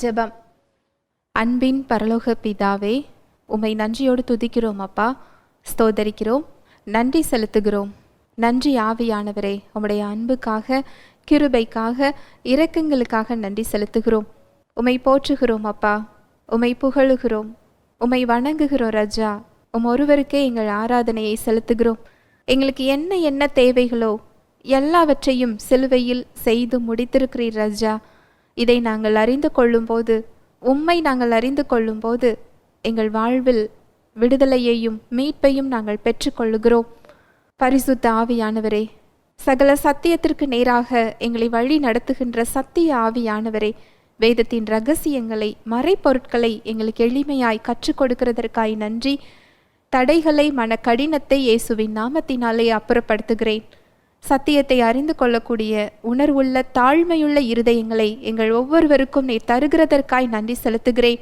ஜெபம். அன்பின் பரலோக பிதாவே உம்மை நன்றியோடு துதிக்கிறோம் அப்பா. ஸ்தோதரிக்கிறோம் நன்றி செலுத்துகிறோம். நன்றி ஆவியானவரே. உம்முடைய அன்புக்காக கிருபைக்காக இரக்கங்களுக்காக நன்றி செலுத்துகிறோம். உம்மை போற்றுகிறோம் அப்பா. உம்மை புகழுகிறோம். உம்மை வணங்குகிறோம் ரஜா. உம் ஒருவருக்கே எங்கள் ஆராதனையை செலுத்துகிறோம். எங்களுக்கு என்ன என்ன தேவைகளோ எல்லாவற்றையும் சிலுவையில் செய்து முடித்திருக்கிறீர் ரஜா. இதை நாங்கள் அறிந்து கொள்ளும்போது உம்மை நாங்கள் அறிந்து கொள்ளும்போது எங்கள் வாழ்வில் விடுதலையையும் மீட்பையும் நாங்கள் பெற்றுக்கொள்ளுகிறோம் பரிசுத்த ஆவியானவரே சகல சத்தியத்திற்கு நேராக எங்களை வழி நடத்துகின்ற சத்திய ஆவியானவரே வேதத்தின் ரகசியங்களை மறைப்பொருட்களை எங்களுக்கு எளிமையாய் கற்றுக் கொடுக்கிறதற்காய் நன்றி. தடைகளை மன கடினத்தை இயேசுவின் நாமத்தினாலே அப்புறப்படுத்துகிறேன். சத்தியத்தை அறிந்து கொள்ளக்கூடிய உணர்வுள்ள தாழ்மையுள்ள இருதயங்களை எங்கள் ஒவ்வொருவருக்கும் நீ தருகிறதற்காய் நன்றி செலுத்துகிறேன்.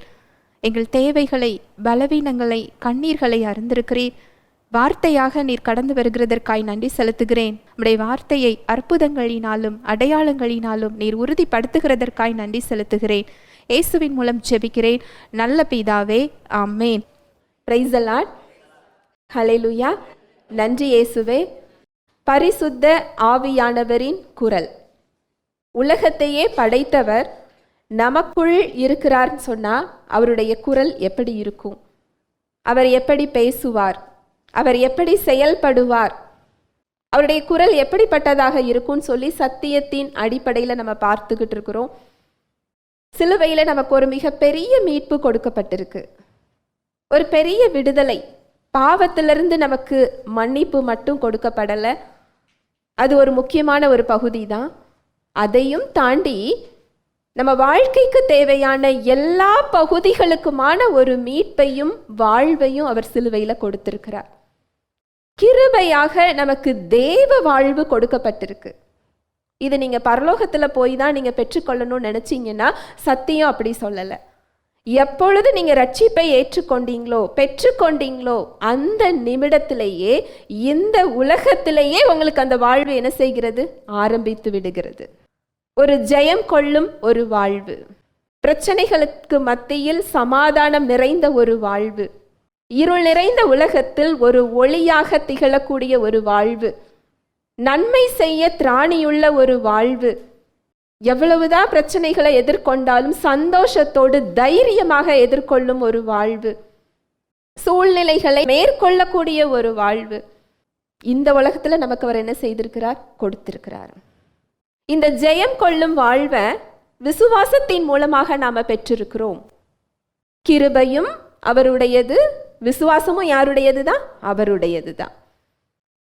எங்கள் தேவைகளை பலவீனங்களை கண்ணீர்களை அறிந்திருக்கிறீர். வார்த்தையாக நீர் கடந்து வருகிறதற்காய் நன்றி செலுத்துகிறேன். உம்முடைய வார்த்தையை அற்புதங்களினாலும் அடையாளங்களினாலும் நீர் உறுதிப்படுத்துகிறதற்காய் நன்றி செலுத்துகிறேன். இயேசுவின் மூலம் ஜெபிக்கிறேன். நல்ல பிதாவே ஆமேன். பிரைஸ் அலாட் ஹalleluya நன்றி இயேசுவே. பரிசுத்த ஆவியானவரின் குரல். உலகத்தையே படைத்தவர் நமக்குள் இருக்கிறார்னு சொன்னால் அவருடைய குரல் எப்படி இருக்கும்? அவர் எப்படி பேசுவார்? அவர் எப்படி செயல்படுவார்? அவருடைய குரல் எப்படிப்பட்டதாக இருக்கும்னு சொல்லி சத்தியத்தின் அடிப்படையில் நம்ம பார்த்துக்கிட்டு இருக்கிறோம். சிலுவையில் நமக்கு ஒரு மிகப்பெரிய மீட்பு கொடுக்கப்பட்டிருக்கு. ஒரு பெரிய விடுதலை. பாவத்திலிருந்து நமக்கு மன்னிப்பு மட்டும் கொடுக்கப்படலை. அது ஒரு முக்கியமான ஒரு பகுதி தான் அதையும் தாண்டி நம்ம வாழ்க்கைக்கு தேவையான எல்லா பகுதிகளுக்குமான ஒரு மீட்பையும் வாழ்வையும் அவர் சிலுவையில் கொடுத்திருக்கிறார். கிருபையாக நமக்கு தேவ வாழ்வு கொடுக்கப்பட்டிருக்கு. இது நீங்கள் பரலோகத்தில் போய் தான் நீங்கள் பெற்றுக்கொள்ளணும்னு நினச்சிங்கன்னா சத்தியம் அப்படி சொல்லலை. எப்பொழுது நீங்கள் ரட்சிப்பை ஏற்றுக்கொண்டீங்களோ பெற்றுக்கொண்டீங்களோ அந்த நிமிடத்திலேயே இந்த உலகத்திலேயே உங்களுக்கு அந்த வாழ்வு என்ன செய்கிறது? ஆரம்பித்து விடுகிறது. ஒரு ஜெயம் கொள்ளும் ஒரு வாழ்வு. பிரச்சனைகளுக்கு மத்தியில் சமாதானம் நிறைந்த ஒரு வாழ்வு. இருள் நிறைந்த உலகத்தில் ஒரு ஒளியாக திகழக்கூடிய ஒரு வாழ்வு. நன்மை செய்ய திராணியுள்ள ஒரு வாழ்வு. எவ்வளவுதான் பிரச்சனைகளை எதிர்கொண்டாலும் சந்தோஷத்தோடு தைரியமாக எதிர்கொள்ளும் ஒரு வாழ்வு. சூழ்நிலைகளை மேற்கொள்ளக்கூடிய ஒரு வாழ்வு. இந்த உலகத்துல நமக்கு அவர் என்ன செய்திருக்கிறார்? கொடுத்திருக்கிறார். இந்த ஜெயம் கொள்ளும் வாழ்வை விசுவாசத்தின் மூலமாக நாம பெற்றிருக்கிறோம். கிருபையும் அவருடையது விசுவாசமும் யாருடையது தான் அவருடையது தான்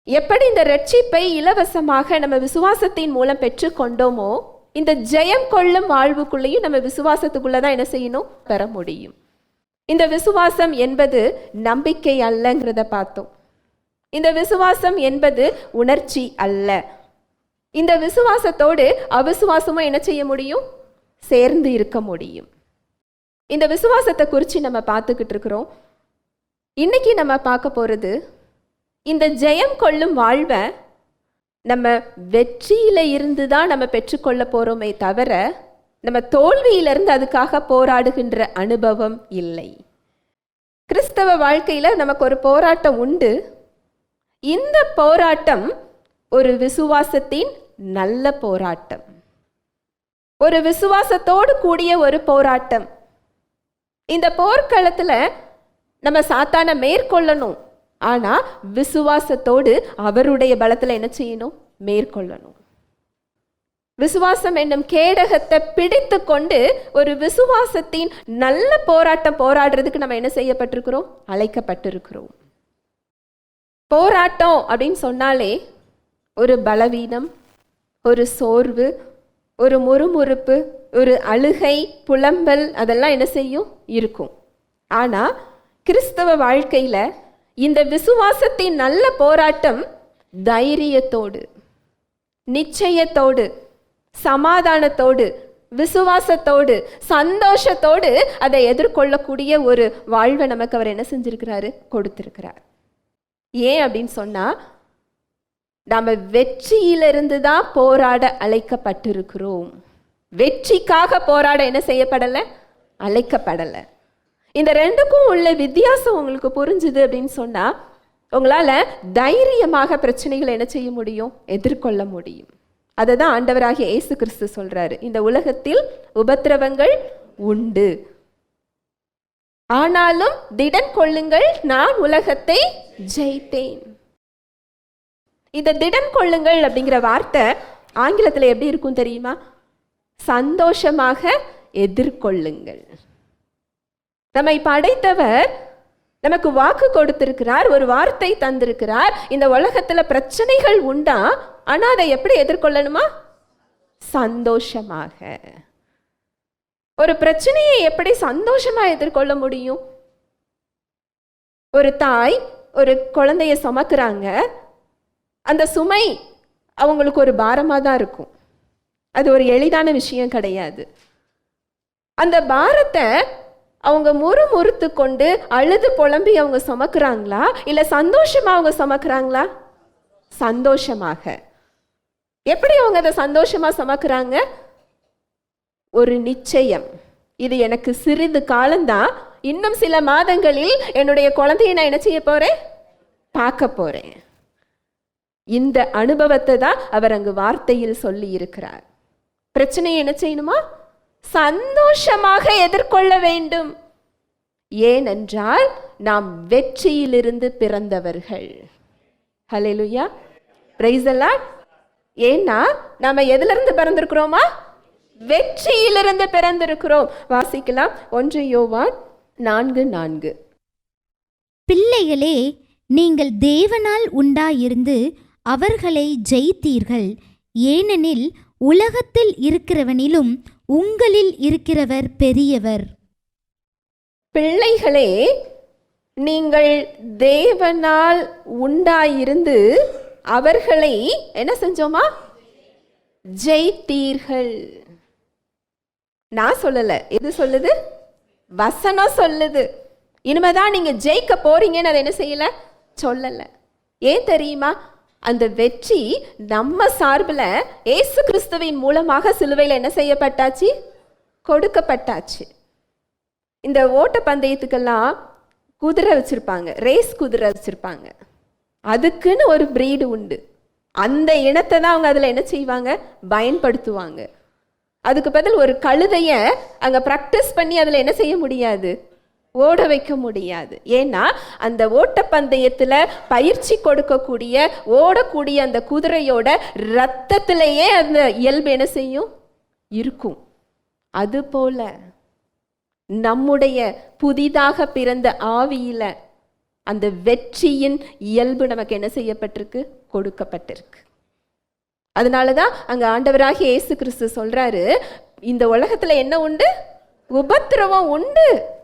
எப்படி இந்த ரட்சிப்பை இலவசமாக நம்ம விசுவாசத்தின் மூலம் பெற்றுக்கொண்டோமோ இந்த ஜெயம் கொள்ளும் வாழ்வுக்குள்ளேயும் நம்ம விசுவாசத்துக்குள்ள தான் என்ன செய்யணும்? பெற முடியும். இந்த விசுவாசம் என்பது நம்பிக்கை அல்லங்கிறத பார்த்தோம். இந்த விசுவாசம் என்பது உணர்ச்சி அல்ல. இந்த விசுவாசத்தோடு அவிசுவாசமும் என்ன செய்ய முடியும்? சேர்ந்து இருக்க முடியும். இந்த விசுவாசத்தை குறித்து நம்ம பார்த்துக்கிட்டு இருக்கிறோம். இன்னைக்கு நம்ம பார்க்க போகிறது இந்த ஜெயம் கொள்ளும் வாழ்வை நம்ம வெற்றியில இருந்து தான் நம்ம பெற்றுக்கொள்ள போறோமே தவிர நம்ம தோல்வியிலிருந்து அதுக்காக போராடுகின்ற அனுபவம் இல்லை. கிறிஸ்தவ வாழ்க்கையில நமக்கு ஒரு போராட்டம் உண்டு. இந்த போராட்டம் ஒரு விசுவாசத்தின் நல்ல போராட்டம். ஒரு விசுவாசத்தோடு கூடிய ஒரு போராட்டம். இந்த போர்க்களத்துல நம்ம சாத்தான மேற்கொள்ளணும். ஆனால் விசுவாசத்தோடு அவருடைய பலத்தில் என்ன செய்யணும்? மேற்கொள்ளணும். விசுவாசம் என்னும் கேடகத்தை பிடித்து கொண்டு ஒரு விசுவாசத்தின் நல்ல போராட்டம் போராடுறதுக்கு நம்ம என்ன செய்யப்பட்டிருக்கிறோம்? அழைக்கப்பட்டிருக்கிறோம். போராட்டம் அப்படின்னு சொன்னாலே ஒரு பலவீனம் ஒரு சோர்வு ஒரு முறுமுறுப்பு ஒரு அழுகை புலம்பல் அதெல்லாம் என்ன செய்யும்? இருக்கும். ஆனால் கிறிஸ்தவ வாழ்க்கையில் இந்த விசுவாசத்தின் நல்ல போராட்டம் தைரியத்தோடு நிச்சயத்தோடு சமாதானத்தோடு விசுவாசத்தோடு சந்தோஷத்தோடு அதை எதிர்கொள்ளக்கூடிய ஒரு வாழ்வை நமக்கு அவர் என்ன செஞ்சிருக்கிறாரு? கொடுத்திருக்கிறார். ஏன் அப்படின்னு சொன்னா நாம வெற்றியிலிருந்து தான் போராட அழைக்கப்பட்டிருக்கிறோம். வெற்றிக்காக போராட என்ன செய்யப்படலை? அழைக்கப்படலை. இந்த ரெண்டுக்கும் உள்ள வித்தியாசம் உங்களுக்கு புரிஞ்சுது அப்படின்னு சொன்னால் உங்களால் தைரியமாக பிரச்சனைகளை என்ன செய்ய முடியும்? எதிர்கொள்ள முடியும். அதை தான் ஆண்டவராகிய இயேசு கிறிஸ்து சொல்கிறாரு இந்த உலகத்தில் உபத்திரவங்கள் உண்டு. ஆனாலும் திடன் கொள்ளுங்கள் நான் உலகத்தை ஜெயித்தேன். இந்த திடன் கொள்ளுங்கள் அப்படிங்கிற வார்த்தை ஆங்கிலத்தில் எப்படி இருக்கும் தெரியுமா? சந்தோஷமாக எதிர்கொள்ளுங்கள். நம்மை படைத்தவர் நமக்கு வாக்கு கொடுத்திருக்கிறார் ஒரு வார்த்தை தந்திருக்கிறார். இந்த உலகத்துல பிரச்சனைகள் உண்டா? ஆனா அதை எப்படி எதிர்கொள்ளணுமா? சந்தோஷமாக. ஒரு பிரச்சனையை எப்படி சந்தோஷமா எதிர்கொள்ள முடியும்? ஒரு தாய் ஒரு குழந்தைய சுமக்குறாங்க. அந்த சுமை அவங்களுக்கு ஒரு பாரமாக தான் இருக்கும். அது ஒரு எளிதான விஷயம் கிடையாது. அந்த பாரத்தை அவங்க முறு முறுத்து கொண்டு அழுது புலம்பி அவங்க சுமக்குறாங்களா? இல்லை சந்தோஷமாக அவங்க சுமக்குறாங்களா? சந்தோஷமாக. எப்படி அவங்க அதை சந்தோஷமாக சுமக்குறாங்க? ஒரு நிச்சயம். இது எனக்கு சிறிது காலம்தான். இன்னும் சில மாதங்களில் என்னுடைய குழந்தையை நான் என்ன செய்ய போகிறேன் பார்க்க போகிறேன் இந்த அனுபவத்தை தான் அவர் அங்கு வார்த்தையில் சொல்லி இருக்கிறார். பிரச்சனையை என்ன செய்யணுமா? சந்தோஷமாக எதிர்கொள்ள வேண்டும். ஏனென்றால் நாம் வெற்றியிலிருந்து பிறந்தவர்கள். ஹலெலுயா பிரைஸ் எல்லாம் ஏன்னா நாம எதிலிருந்து பிறந்திருக்கிறோமா? வெற்றியிலிருந்து பிறந்திருக்கிறோம். வாசிக்கலாம். ஒன்று யோவான் நான்கு நான்கு. பிள்ளைகளே நீங்கள் தேவனால் உண்டாயிருந்து அவர்களை ஜெயித்தீர்கள். ஏனெனில் உலகத்தில் இருக்கிறவனிலும் உங்களில் இருக்கிறவர் பெரியவர். பிள்ளைகளே நீங்கள் தேவனால் உண்டாயிருந்து அவர்களை என்ன செஞ்சோமா? ஜெயித்தீர்கள். நான் சொல்லல. எது சொல்லுது? வசனம் சொல்லுது. இனிமேதான் நீங்க ஜெயிக்க போறீங்கன்னு அதை என்ன செய்யல? சொல்லல. ஏன் தெரியுமா? அந்த வெற்றி நம்ம சார்பில் ஏசு கிறிஸ்துவின் மூலமாக சிலுவையில் என்ன செய்யப்பட்டாச்சு? கொடுக்கப்பட்டாச்சு. இந்த ஓட்ட பந்தயத்துக்கெல்லாம் குதிரை வச்சுருப்பாங்க. ரேஸ் குதிரை வச்சுருப்பாங்க. அதுக்குன்னு ஒரு ப்ரீடு உண்டு. அந்த இனத்தை தான் அவங்க அதில் என்ன செய்வாங்க? பயன்படுத்துவாங்க. அதுக்கு பதில் ஒரு கழுதையை அங்கே ப்ராக்டிஸ் பண்ணி அதில் என்ன செய்ய முடியாது? ஓட வைக்க முடியாது ஏன்னா அந்த ஓட்டப்பந்தயத்தில் பயிற்சி கொடுக்கக்கூடிய ஓடக்கூடிய அந்த குதிரையோட ரத்தத்திலேயே அந்த இயல்பு என்ன செய்யும்? இருக்கும். அதுபோல நம்முடைய புதிதாக பிறந்த ஆவியில் அந்த வெற்றியின் இயல்பு நமக்கு என்ன செய்யப்பட்டிருக்கு? கொடுக்கப்பட்டிருக்கு. அதனால தான் அங்கே ஆண்டவராக இயேசு கிறிஸ்து சொல்கிறாரு இந்த உலகத்தில் என்ன உண்டு? உபத்திரவம் உண்டு.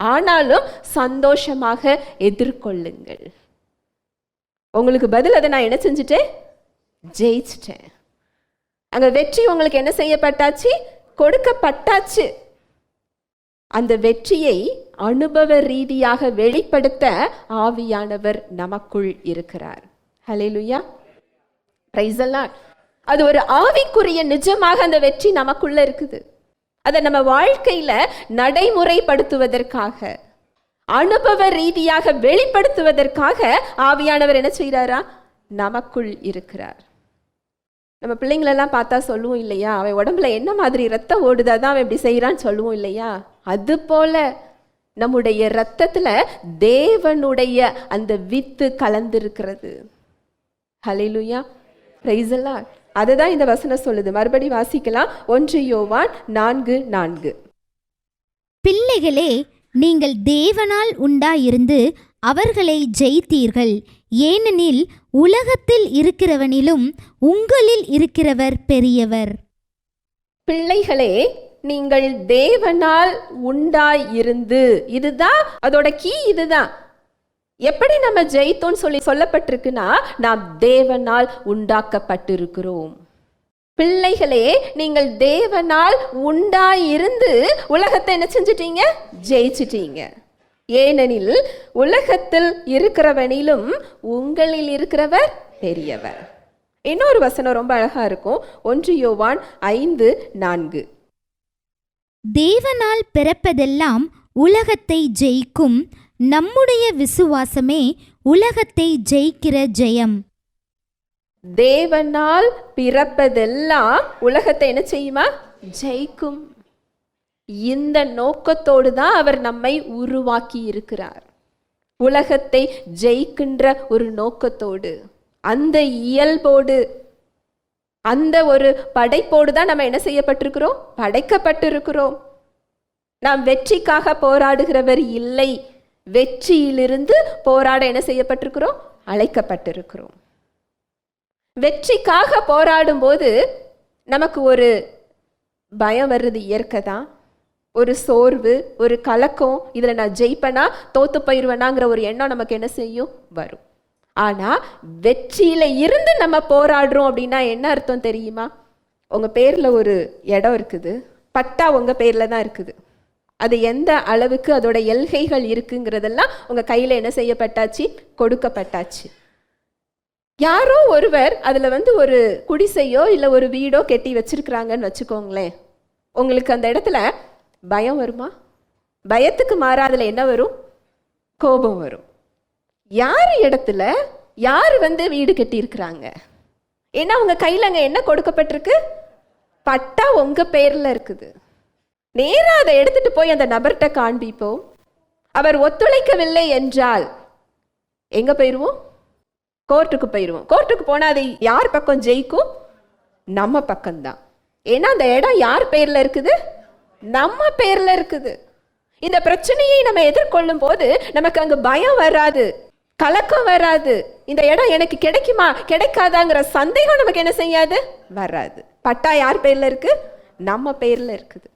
ஆனாலும் சந்தோஷமாக எதிர்கொள்ளுங்கள். உங்களுக்கு பதில் அதை நான் என்ன செஞ்சுட்டேன்? ஜெயிச்சிட்டேன். அங்க வெற்றி உங்களுக்கு என்ன செய்யப்பட்டாச்சு? கொடுக்கப்பட்டாச்சு. அந்த வெற்றியை அனுபவ ரீதியாக வெளிப்படுத்த ஆவியானவர் நமக்குள் இருக்கிறார். ஹலேலுயா பிரைஸ் எல்லாம் அது ஒரு ஆவிக்குரிய நிஜமாக அந்த வெற்றி நமக்குள்ள இருக்குது. அதை நம்ம வாழ்க்கையில நடைமுறைப்படுத்துவதற்காக அனுபவ ரீதியாக வெளிப்படுத்துவதற்காக ஆவியானவர் என்ன செய்கிறாரா நமக்குள் இருக்கிறார். நம்ம பிள்ளைங்களெல்லாம் பார்த்தா சொல்லுவோம் இல்லையா? அவன் உடம்புல என்ன மாதிரி ரத்தம் ஓடுதா தான் அவன் இப்படி செய்கிறான்னு சொல்லுவோம் இல்லையா? அது போல நம்முடைய ரத்தத்தில் தேவனுடைய அந்த வித்து கலந்திருக்கிறது. ஹலிலுயா பிரைஸ் எல்லாம் அதை தான் இந்த வசனம் சொல்லுது. மறுபடி வாசிக்கலாம். ஒன்று யோவான் நான்கு நான்கு. பிள்ளைகளே நீங்கள் தேவனால் உண்டாயிருந்து அவர்களை ஜெயித்தீர்கள். ஏனெனில் உலகத்தில் இருக்கிறவனிலும் உங்களில் இருக்கிறவர் பெரியவர். பிள்ளைகளே நீங்கள் தேவனால் உண்டாய் இருந்து இதுதான் அதோட கீ இதுதான். எப்படி நம்ம ஜெயித்தோம்னு சொல்லி சொல்லப்பட்டிருக்குன்னா நாம் தேவனால் உண்டாக்கப்பட்டிருக்கிறோம். பிள்ளைகளே நீங்கள் தேவனால் உண்டாயிருந்து உலகத்தை என்ன செஞ்சிட்டீங்க? ஜெயிச்சிட்டீங்க. ஏனெனில் உலகத்தில் இருக்கிறவனிலும் உங்களில் இருக்கிறவர் பெரியவர். இன்னொரு வசனம் ரொம்ப அழகா இருக்கும். ஒன்று யோவான் ஐந்து நான்கு. தேவனால் பிறப்பதெல்லாம் உலகத்தை ஜெயிக்கும் நம்முடைய விசுவாசமே உலகத்தை ஜெயிக்கிற ஜெயம். தேவனால் பிறப்பதெல்லாம் உலகத்தை என்ன செய்யுமா? ஜெயிக்கும். இந்த நோக்கத்தோடு தான் அவர் நம்மை உருவாக்கி இருக்கிறார் உலகத்தை ஜெயிக்கின்ற ஒரு நோக்கத்தோடு அந்த இயல்போடு அந்த ஒரு படைப்போடு தான் நம்ம என்ன செய்யப்பட்டிருக்கிறோம்? படைக்கப்பட்டிருக்கிறோம். நாம் வெற்றிக்காக போராடுகிறவர் இல்லை. வெற்றியிலிருந்து போராட என்ன செய்யப்பட்டிருக்கிறோம்? அழைக்கப்பட்டிருக்கிறோம். வெற்றிக்காக போராடும் போது நமக்கு ஒரு பயம் வர்றது இயற்கை தான். ஒரு சோர்வு ஒரு கலக்கம் இதில் நான் ஜெயிப்பேனா தோத்து போயிடுவேனாங்கிற ஒரு எண்ணம் நமக்கு என்ன செய்யும்? வரும். ஆனால் வெற்றியில் இருந்து நம்ம போராடுறோம் அப்படின்னா என்ன அர்த்தம் தெரியுமா? உங்கள் பேரில் ஒரு இடம் இருக்குது. பட்டா உங்கள் பேரில் தான் இருக்குது. அது எந்த அளவுக்கு அதோட எல்கைகள் இருக்குங்கிறதெல்லாம் உங்கள் கையில் என்ன செய்யப்பட்டாச்சு? கொடுக்கப்பட்டாச்சு. யாரோ ஒருவர் அதில் வந்து ஒரு குடிசையோ இல்லை ஒரு வீடோ கெட்டி வச்சிருக்கிறாங்கன்னு வச்சுக்கோங்களேன். உங்களுக்கு அந்த இடத்துல பயம் வருமா? பயத்துக்கு மாறாதுல என்ன வரும்? கோபம் வரும். யார் இடத்துல யார் வந்து வீடு கட்டியிருக்கிறாங்க? ஏன்னா அவங்க கையில் அங்கே என்ன கொடுக்கப்பட்டிருக்கு? பட்டா உங்கள் பேரில் இருக்குது. நேராக அதை எடுத்துட்டு போய் அந்த நபர்கிட்ட காண்பிப்போம். அவர் ஒத்துழைக்கவில்லை என்றால் எங்க போயிடுவோம் கோர்ட்டுக்கு போயிடுவோம் கோர்ட்டுக்கு போனால் அது யார் பக்கம் ஜெயிக்கும்? நம்ம பக்கம்தான். ஏன்னா அந்த இடம் யார் பேரில் இருக்குது? நம்ம பேரில் இருக்குது. இந்த பிரச்சனையை நம்ம எதிர்கொள்ளும் போது நமக்கு அங்கே பயம் வராது கலக்கம் வராது. இந்த இடம் எனக்கு கிடைக்குமா? கிடைக்காதாங்கிற சந்தேகம் நமக்கு என்ன செய்யாது? வராது. பட்டா யார் பேர்ல இருக்கு? நம்ம பேர்ல இருக்குது.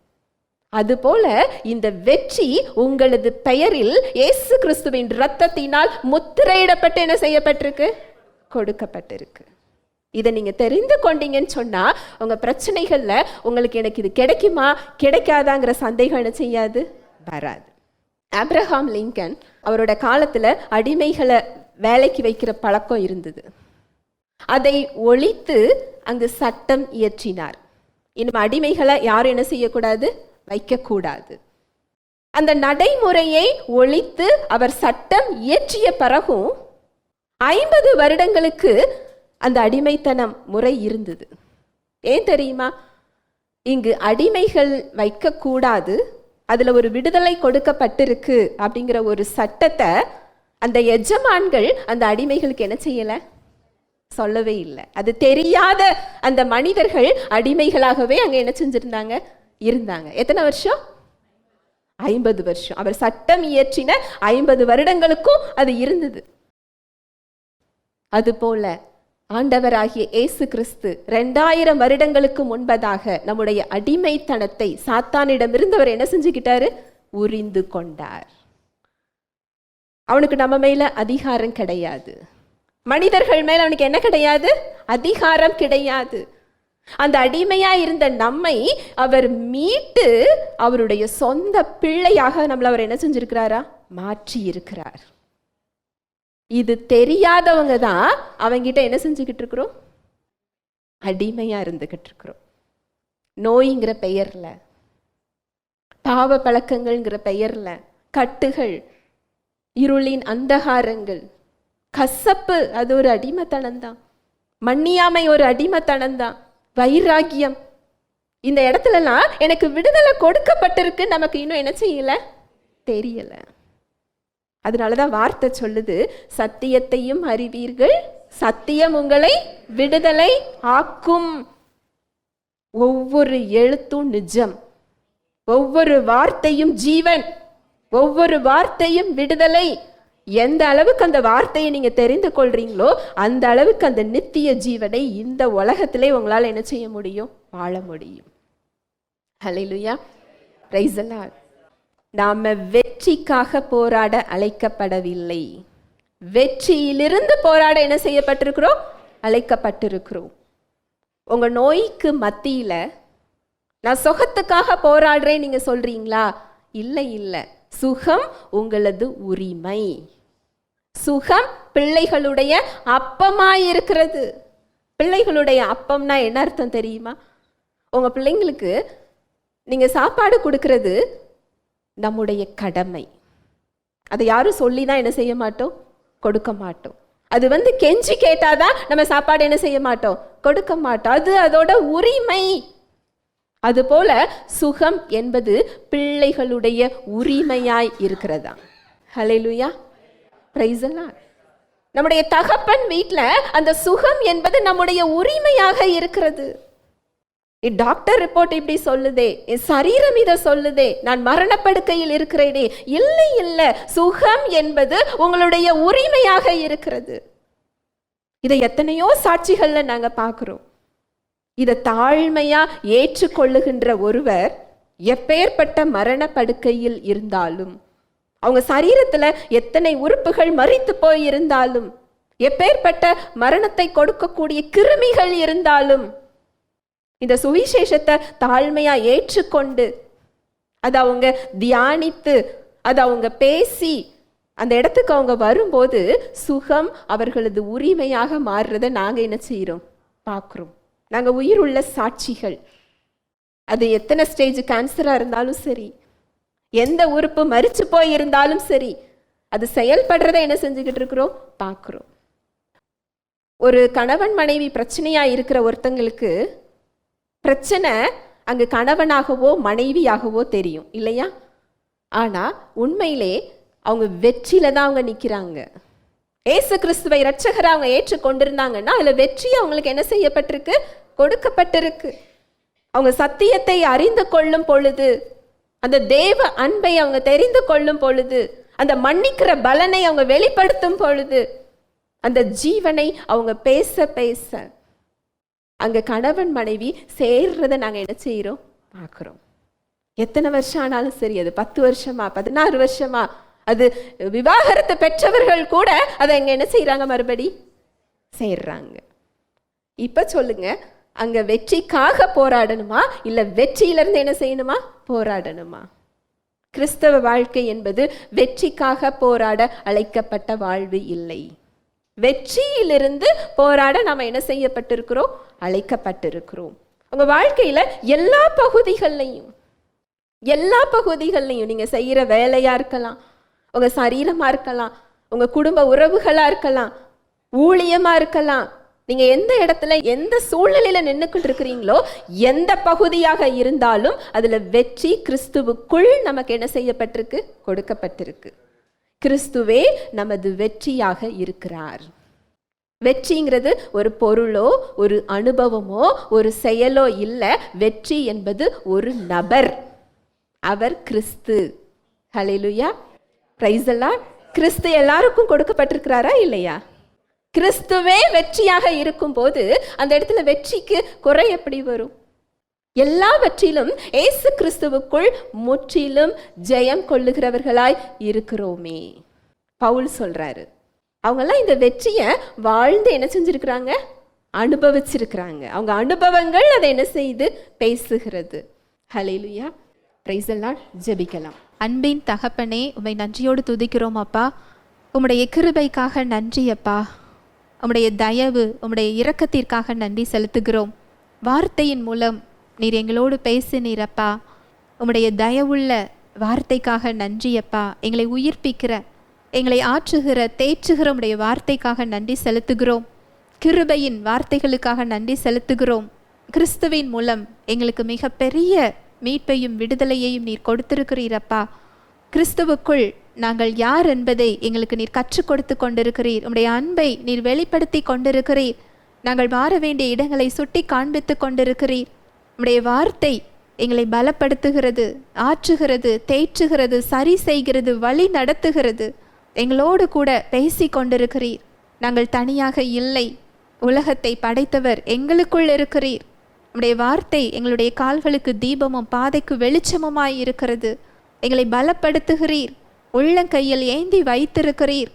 அதுபோல இந்த வெற்றி உங்களது பெயரில் இயேசு கிறிஸ்துவின் இரத்தத்தினால் முத்திரையிடப்பட்டு என்ன செய்யப்பட்டிருக்கு? கொடுக்கப்பட்டிருக்கு. இதை நீங்கள் தெரிந்து கொண்டீங்கன்னு சொன்னால் உங்கள் பிரச்சனைகளில் உங்களுக்கு எனக்கு இது கிடைக்குமா? கிடைக்காதாங்கிற சந்தேகம் என்ன செய்யாது? வராது. ஆப்ரஹாம் லிங்கன் அவரோட காலத்தில் அடிமைகளை வேலைக்கு வைக்கிற பழக்கம் இருந்தது. அதை ஒழித்து அங்கு சட்டம் இயற்றினார். இன்னும் அடிமைகளை யாரும் என்ன செய்யக்கூடாது? வைக்கக்கூடாது. அந்த நடைமுறையை ஒழித்து அவர் சட்டம் இயற்றிய பிறகும் ஐம்பது வருடங்களுக்கு அந்த அடிமைத்தனம் முறை இருந்தது. ஏன் தெரியுமா? இங்கு அடிமைகள் வைக்கக்கூடாது அதில் ஒரு விடுதலை கொடுக்கப்பட்டிருக்கு அப்படிங்கிற ஒரு சட்டத்தை அந்த எஜமான்கள் அந்த அடிமைகளுக்கு என்ன செய்யலை? சொல்லவே இல்லை. அது தெரியாத அந்த மனிதர்கள் அடிமைகளாகவே அங்கே என்ன செஞ்சுருந்தாங்க? இருந்தாங்க. எத்தனை வருஷம்? ஐம்பது வருஷம். அவர் சட்டம் இயற்றின ஐம்பது வருடங்களுக்கும் அது இருந்தது. அதுபோல ஆண்டவராகிய இயேசு கிறிஸ்து ரெண்டாயிரம் வருடங்களுக்கு முன்பதாக நம்முடைய அடிமைத்தனத்தை சாத்தானிடமிருந்து அவர் என்ன செஞ்சுக்கிட்டாரு? உரிந்து கொண்டார். அவனுக்கு நம்ம மேல அதிகாரம் கிடையாது. மனிதர்கள் மேல அவனுக்கு என்ன கிடையாது? அதிகாரம் கிடையாது. அந்த அடிமையாக இருந்த நம்மை அவர் மீட்டு அவருடைய சொந்த பிள்ளையாக நம்மளை அவர் என்ன செஞ்சிருக்கிறாரா? மாற்றி இருக்கிறார் இது தெரியாதவங்க தான் அவங்கிட்ட என்ன செஞ்சுக்கிட்டு இருக்கிறோம் அடிமையாக இருந்துக்கிட்டு இருக்கிறோம் நோய்ங்கிற பெயரில் பாவ பழக்கங்கள்ங்கிற பெயரில் கட்டுகள் இருளின் அந்தகாரங்கள் கசப்பு அது ஒரு அடிமைத்தனம் தான் மன்னியாமை ஒரு அடிமைத்தனம் தான் வைராக்கியம். இந்த இடத்துலலாம் எனக்கு விடுதலை கொடுக்கப்பட்டிருக்கு. நமக்கு இன்னும் என்ன செய்யல? தெரியல. அதனால தான் வார்த்தை சொல்லுது சத்தியத்தையும் அறிவீர்கள். சத்தியம் உங்களை விடுதலை ஆக்கும். ஒவ்வொரு எழுத்தும் நிஜம். ஒவ்வொரு வார்த்தையும் ஜீவன். ஒவ்வொரு வார்த்தையும் விடுதலை. எந்த அளவுக்கு அந்த வார்த்தையை நீங்க தெரிந்து கொள்றீங்களோ அந்த அளவுக்கு அந்த நித்திய ஜீவனை இந்த உலகத்திலே உங்களால் என்ன செய்ய முடியும்? வாழ முடியும். ஹalleluya பிரைஸ் நாம வெற்றிக்காக போராட அழைக்கப்படவில்லை. வெற்றியிலிருந்து போராட என்ன செய்யப்பட்டிருக்கிறோம்? அழைக்கப்பட்டிருக்கிறோம். உங்க நோய்க்கு மத்தியில நான் சுகத்துக்காக போராடுறேன் நீங்க சொல்றீங்களா? இல்லை இல்லை. சுகம் உங்களது உரிமை. சுகம் பிள்ளைகளுடைய அப்பமாய் இருக்கிறது பிள்ளைகளுடைய அப்பம்னா என்ன அர்த்தம் தெரியுமா? உங்கள் பிள்ளைங்களுக்கு நீங்கள் சாப்பாடு கொடுக்கறது நம்முடைய கடமை. அதை யாரும் சொல்லி தான் என்ன செய்ய மாட்டோம்? கொடுக்க மாட்டோம். அது வந்து கெஞ்சி கேட்டாதான் நம்ம சாப்பாடு என்ன செய்ய மாட்டோம்? கொடுக்க மாட்டோம். அது அதோட உரிமை. அதுபோல சுகம் என்பது பிள்ளைகளுடைய உரிமையாய் இருக்கிறதா? ஹலெலுயா பிரைஸ் நம்முடைய தகப்பன் வீட்டில் அந்த சுகம் என்பது நம்முடைய உரிமையாக இருக்கிறது. என் டாக்டர் ரிப்போர்ட் இப்படி சொல்லுதே என் சரீரம் இதை சொல்லுதே நான் மரணப்படுக்கையில் இருக்கிறேனே. இல்லை இல்லை. சுகம் என்பது உங்களுடைய உரிமையாக இருக்கிறது. இதை எத்தனையோ சாட்சிகளில் நாங்கள் பார்க்குறோம். இதை தாழ்மையா ஏற்றுக்கொள்ளுகின்ற ஒருவர் எப்பேற்பட்ட மரணப்படுக்கையில் இருந்தாலும் அவங்க சரீரத்துல எத்தனை உறுப்புகள் மறித்து போய் இருந்தாலும் எப்பேற்பட்ட மரணத்தை கொடுக்கக்கூடிய கிருமிகள் இருந்தாலும் இந்த சுவிசேஷத்தை தாழ்மையா ஏற்றுக்கொண்டு அதை அவங்க தியானித்து அதை அவங்க பேசி அந்த இடத்துக்கு அவங்க வரும்போது சுகம் அவர்களது உரிமையாக மாறுறதை நாங்க என்ன செய்கிறோம் பார்க்குறோம் நாங்கள் உயிர் உள்ள சாட்சிகள். அது எத்தனை ஸ்டேஜ் கேன்சரா இருந்தாலும் சரி எந்த உறுப்பு மரிச்சு போய் இருந்தாலும் சரி அது செயல்படுறதை என்ன செஞ்சுக்கிட்டு இருக்கிறோம்? பார்க்குறோம். ஒரு கணவன் மனைவி பிரச்சனையா இருக்கிற ஒருத்தங்களுக்கு பிரச்சனை அங்கு கணவனாகவோ மனைவியாகவோ தெரியும் இல்லையா? ஆனா உண்மையிலே அவங்க வெற்றியில தான் அவங்க நிக்கிறாங்க. ஏசு கிறிஸ்துவை ரட்சகரை அவங்க ஏற்றுக்கொண்டிருந்தாங்கன்னா அதில் வெற்றி அவங்களுக்கு என்ன செய்யப்பட்டிருக்கு? கொடுக்கப்பட்டிருக்கு. அவங்க சத்தியத்தை அறிந்து கொள்ளும் பொழுது அந்த தேவ அன்பை அவங்க தெரிந்து கொள்ளும் பொழுது அந்த மன்னிக்கிற பலனை அவங்க வெளிப்படுத்தும் பொழுது அந்த ஜீவனை அவங்க பேச பேச அங்க கணவன் மனைவி சேர்றதை நாங்க என்ன செய்யறோம் பார்க்குறோம். எத்தனை வருஷம் ஆனாலும் சரி அது பத்து வருஷமா பதினாறு வருஷமா அது விவாகரத்தை பெற்றவர்கள் கூட அதை அங்க என்ன செய்கிறாங்க மறுபடி? சேர்றாங்க. இப்ப சொல்லுங்க அங்கே வெற்றிக்காக போராடணுமா? இல்லை வெற்றியிலிருந்து என்ன செய்யணுமா? போராடணுமா? கிறிஸ்தவ வாழ்க்கை என்பது வெற்றிக்காக போராட அழைக்கப்பட்ட வாழ்வு இல்லை. வெற்றியிலிருந்து போராட நாம் என்ன செய்யப்பட்டிருக்கிறோம்? அழைக்கப்பட்டிருக்கிறோம். உங்கள் வாழ்க்கையில் எல்லா பகுதிகள்லையும் எல்லா பகுதிகள்லையும் நீங்கள் செய்கிற வேலையாக இருக்கலாம் உங்கள் சரீரமாக இருக்கலாம் உங்கள் குடும்ப உறவுகளாக இருக்கலாம் ஊழியமாக இருக்கலாம் நீங்க எந்த இடத்துல எந்த சூழ்நிலையில நின்றுக்கிட்டு இருக்கிறீங்களோ எந்த பகுதியாக இருந்தாலும் அதுல வெற்றி கிறிஸ்துவுக்குள் நமக்கு என்ன செய்யப்பட்டிருக்கு? கொடுக்கப்பட்டிருக்கு. கிறிஸ்துவே நமது வெற்றியாக இருக்கிறார். வெற்றிங்கிறது ஒரு பொருளோ ஒரு அனுபவமோ ஒரு செயலோ இல்லை. வெற்றி என்பது ஒரு நபர். அவர் கிறிஸ்து. ஹலெலுயா பிரைஸ் எல்லாம் கிறிஸ்து எல்லாருக்கும் கொடுக்கப்பட்டிருக்கிறாரா இல்லையா? கிறிஸ்துவே வெற்றியாக இருக்கும்போது அந்த இடத்துல வெற்றிக்கு குறை எப்படி வரும்? எல்லாவற்றிலும் இயேசு கிறிஸ்துவுக்குள் முற்றிலும் ஜெயம் கொள்ளுகிறவர்களாய் இருக்கிறோமே. பவுல் சொல்றாரு அவங்கெல்லாம் இந்த வெற்றியை வாழ்ந்து என்ன செஞ்சிருக்கிறாங்க? அனுபவிச்சிருக்கிறாங்க. அவங்க அனுபவங்கள் அதை என்ன செய்து பேசுகிறது. ஹalleluya. பிரைஸ் எல்லாம் ஜெபிக்கலாம். அன்பின் தகப்பனே உமை நன்றியோடு துதிக்கிறோம் அப்பா. உம்முடைய கிருபைக்காக நன்றி அப்பா. உம்முடைய தயவு உம்முடைய இரக்கத்திற்காக நன்றி செலுத்துகிறோம். வார்த்தையின் மூலம் நீர் எங்களோடு பேசினீரப்பா உம்முடைய தயவுள்ள வார்த்தைக்காக நன்றியப்பா எங்களை உயிர்ப்பிக்கிற எங்களை ஆற்றுகிற தேற்றுகிற உடைய வார்த்தைக்காக நன்றி செலுத்துகிறோம். கிருபையின் வார்த்தைகளுக்காக நன்றி செலுத்துகிறோம். கிறிஸ்துவின் மூலம் எங்களுக்கு மிகப்பெரிய மீட்பையும் விடுதலையையும் நீர் கொடுத்திருக்கிறீரப்பா கிறிஸ்துவுக்குள் நாங்கள் யார் என்பதை எங்களுக்கு நீர் கற்றுக் கொடுத்து கொண்டிருக்கிறீர். உம்முடைய அன்பை நீர் வெளிப்படுத்தி கொண்டிருக்கிறீர். நாங்கள் மாற வேண்டிய இடங்களை சுட்டி காண்பித்து கொண்டிருக்கிறீர். உம்முடைய வார்த்தை எங்களை பலப்படுத்துகிறது ஆற்றுகிறது தேற்றுகிறது சரி செய்கிறது வழி நடத்துகிறது. எங்களோடு கூட பேசி கொண்டிருக்கிறீர். நாங்கள் தனியாக இல்லை. உலகத்தை படைத்தவர் எங்களுக்குள் இருக்கிறீர். உம்முடைய வார்த்தை எங்களுடைய கால்களுக்கு தீபமும் பாதைக்கு வெளிச்சமுமாய் இருக்கிறது. எங்களை பலப்படுத்துகிறீர். உள்ளங்கையில் ஏந்தி வைத்திருக்கிறீர்.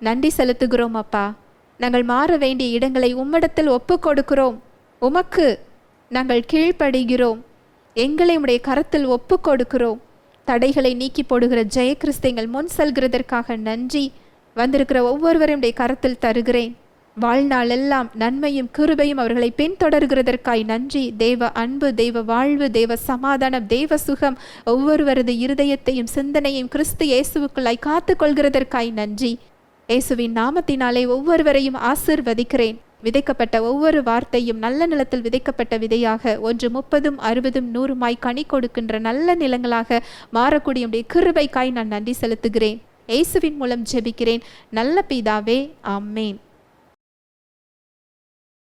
நன்றி செலுத்துகிறோம் அப்பா. நாங்கள் மாற வேண்டிய இடங்களை உம்மிடத்தில் ஒப்பு கொடுக்கிறோம் உமக்கு நாங்கள் கீழ்ப்படுகிறோம். எங்களை உடைய கரத்தில் ஒப்பு கொடுக்கிறோம் தடைகளை நீக்கி போடுகிற ஜெயகிறிஸ்து எங்கள் முன் செல்கிறதற்காக நன்றி. வந்திருக்கிற ஒவ்வொருவரையும் உடைய கரத்தில் தருகிறேன். வாழ்நாளெல்லாம் நன்மையும் கிருபையும் அவர்களை பின்தொடர்கிறதற்காய் நன்றி. தேவ அன்பு தெய்வ வாழ்வு தேவ சமாதானம் தெய்வ சுகம் ஒவ்வொருவரது இருதயத்தையும் சிந்தனையும் கிறிஸ்து இயேசுவுக்குள்ளாய் காத்துக்கொள்கிறதற்காய் நன்றி. இயேசுவின் நாமத்தினாலே ஒவ்வொருவரையும் ஆசிர்வதிக்கிறேன். விதைக்கப்பட்ட ஒவ்வொரு வார்த்தையும் நல்ல நிலத்தில் விதைக்கப்பட்ட விதையாக ஒன்று முப்பதும் அறுபதும் நூறுமாய் கனி கொடுக்கின்ற நல்ல நிலங்களாக மாறக்கூடிய கிருபைக்காய் நான் நன்றி செலுத்துகிறேன். இயேசுவின் மூலம் ஜெபிக்கிறேன். நல்ல பிதாவே ஆமேன்.